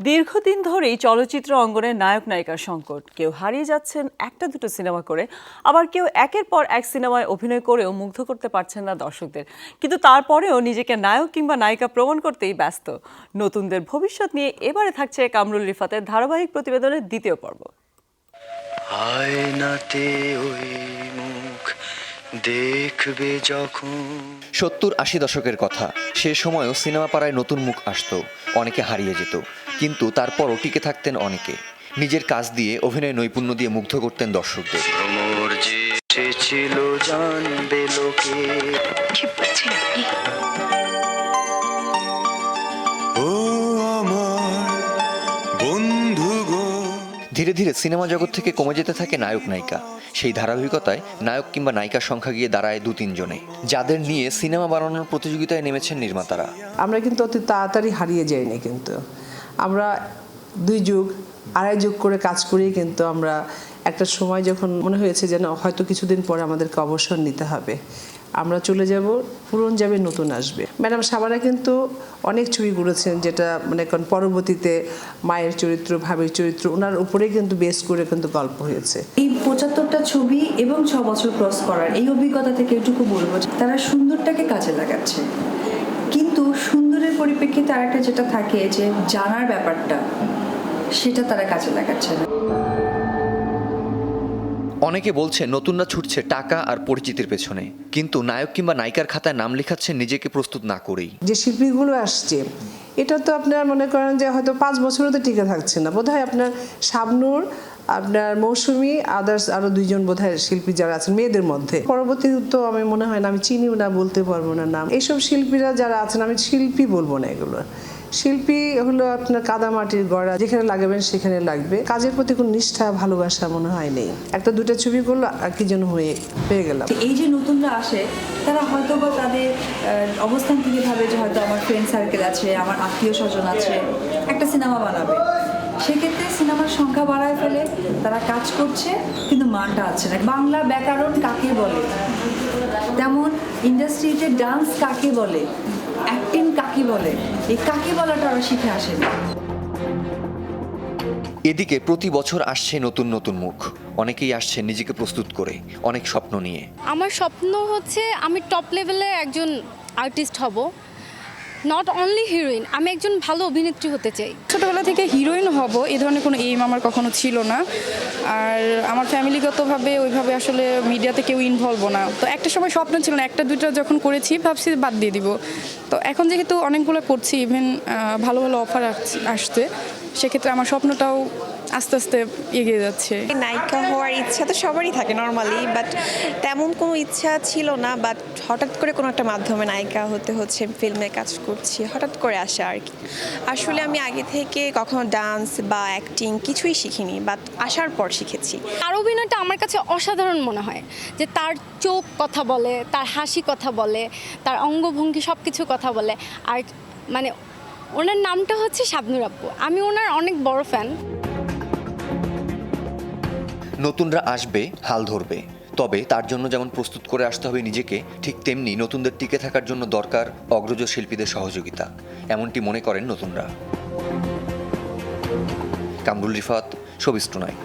দীর্ঘদিন ধরেই চলচ্চিত্র অঙ্গনে নায়ক নায়িকার সংকট। কেউ হারিয়ে যাচ্ছেন একটা দুটো সিনেমা করে আবার কেউ একের পর এক সিনেমায় অভিনয় করেও মুগ্ধ করতে পারছেন না দর্শকদের। কিন্তু তারপরেও নিজেকে নায়ক কিংবা নায়িকা প্রমাণ করতেই ব্যস্ত। নতুনদের ভবিষ্যৎ নিয়ে এবারে থাকছে কামরুল রিফাতের ধারাবাহিক প্রতিবেদনের দ্বিতীয় পর্ব। আয়নাতে ওই মুখ দেখবে যখন। সত্তর আশি দশকের কথা। সে সময়ও সিনেমা পাড়ায় নতুন মুখ আসতো অনেকে হারিয়ে যেত। কিন্তু তারপরও টিকে থাকতেন অনেকে। নিজের কাজ দিয়ে অভিনয় নৈপুণ্য দিয়ে মুগ্ধ করতেন দর্শকদের। ধীরে ধীরে সিনেমা জগৎ থেকে কমে যেতে থাকে নায়ক নায়িকা। সেই ধারাবাহিকতায় নায়ক কিংবা নায়িকার সংখ্যা গিয়ে দাঁড়ায় দু তিনজনে যাদের নিয়ে সিনেমা বানানোর প্রতিযোগিতায় নেমেছেন নির্মাতারা। আমরা কিন্তু অতি তাড়াতাড়ি হারিয়ে যাইনি কিন্তু। আমরা দুই যুগ, আড়াই যুগ করে কাজ করেই কিন্তু আমরা একটা সময় যখন মনে হয়েছে যেন হয়তো কিছুদিন পরে আমাদেরকে অবসর নিতে হবে, আমরা চলে যাব পুরন যাবে, নতুন আসবে। ম্যাডাম সাবারা কিন্তু অনেক ছবি করেছেন যেটা মানে এখন পরবর্তীতে মায়ের চরিত্র, ভাবির চরিত্র ওনার উপরেই কিন্তু বেস করে কিন্তু গল্প হয়েছে। এই পঁচাত্তরটা ছবি এবং ছ বছর ক্রস করার এই অভিজ্ঞতা থেকে এটুকু বলব তারা সুন্দরটাকে কাজে লাগাচ্ছে। পরিপ্রেক্ষিতে আরেকটা যেটা থাকে যে জানার ব্যাপারটা সেটা তারা কাজে লাগাচ্ছে না। অনেকে বলছে নতুনরা ছুটছে টাকা আর পরিচিতির পেছনে কিন্তু নায়ক কিংবা নায়িকার খাতায় নাম লেখাচ্ছেন নিজেকে প্রস্তুত না করেই। যে শিল্পীগুলো আসছে এটা তো আপনার মনে করেন যে হয়তো পাঁচ বছরও তো টিকে থাকছে না। বোধ হয় আপনার শাবনূর আপনার মৌসুমি আদার্স আরও দুইজন বোধহয় শিল্পী যারা আছেন, মেয়েদের মধ্যে। পরবর্তী তো আমি মনে হয় না, আমি চিনিও না, বলতে পারব না নাম। এইসব শিল্পীরা যারা আছেন, আমি শিল্পী বলব না এগুলো। শিল্পী হলো আপনার কাদামাটির গড়া, যেখানে লাগাবেন সেখানে লাগবে। কাজের প্রতি কোনো নিষ্ঠা, ভালোবাসা মনে হয় নেই। একটা দুটো ছবি করল, আর কি যেন হয়ে, পেয়ে গেলাম। এই যে নতুনরা আসে, তারা হয়তো বা তাদের অবস্থান থেকে ভাবে যে হয়তো আমার ফ্রেন্ড সার্কেল আছে, আমার আত্মীয় স্বজন আছে, একটা সিনেমা বানাবে। সেক্ষেত্রে সিনেমার সংখ্যা বাড়ায় ফেলে তারা কাজ করছে কিন্তু মানটা আছে না। বাংলা ব্যাকরণ কাকে বলে? তেমন ইন্ডাস্ট্রিতে ডান্স কাকে বলে? অ্যাক্টিং কাকে বলে? এই কাকে বলাটা ওরা শিখে আসে না এদিকে প্রতি বছর আসছে নতুন নতুন মুখ। অনেকেই আসছে নিজেকে প্রস্তুত করে অনেক স্বপ্ন নিয়ে। আমার স্বপ্ন হচ্ছে আমি টপ লেভেলে একজন আর্টিস্ট হব। নট অনলি হিরোইন আমি একজন ভালো অভিনেত্রী হতে চাই। ছোটোবেলা থেকে হিরোইন হব এই ধরনের কোনো এইম আমার কখনো ছিল না। আর আমার ফ্যামিলিগতভাবে ওইভাবে আসলে মিডিয়াতে কেউ ইনভলভ না। তো একটা সময় স্বপ্ন ছিল না, একটা, দুইটা যখন করেছি, ভাবছি বাদ দিয়ে দিব। তো এখন যেহেতু অনেকগুলো করছি ইভেন ভালো ভালো অফার আসছে। সেক্ষেত্রে আমার স্বপ্নটাও আস্তে আস্তে এগিয়ে যাচ্ছে। নায়িকা হওয়ার ইচ্ছা তো সবারই থাকে নর্মালি বাট তেমন কোনো ইচ্ছা ছিল না বাট হঠাৎ করে কোনো একটা মাধ্যমে নায়িকা হতে হচ্ছে ফিল্মে কাজ করছি হঠাৎ করে আসা আর কি। আসলে আমি আগে থেকে কখনো ডান্স বা অ্যাক্টিং কিছুই শিখিনি বাট আসার পর শিখেছি। তার অভিনয়টা আমার কাছে অসাধারণ মনে হয় যে তার চোখ কথা বলে তার হাসি কথা বলে তার অঙ্গভঙ্গি সব কিছু কথা বলে আর মানে ওনার নামটা হচ্ছে শাবনুর আপ্পু আমি ওনার অনেক বড় ফ্যান নতুনরা আসবে, হাল ধরবে। তবে তার জন্য যেমন প্রস্তুত করে আসতে হবে নিজেকে, ঠিক তেমনি নতুনদের টিকে থাকার জন্য দরকার অগ্রজ শিল্পীদের সহযোগিতা, এমনটি মনে করেন নতুনরা। Kamrul Rifat showbiz tonight.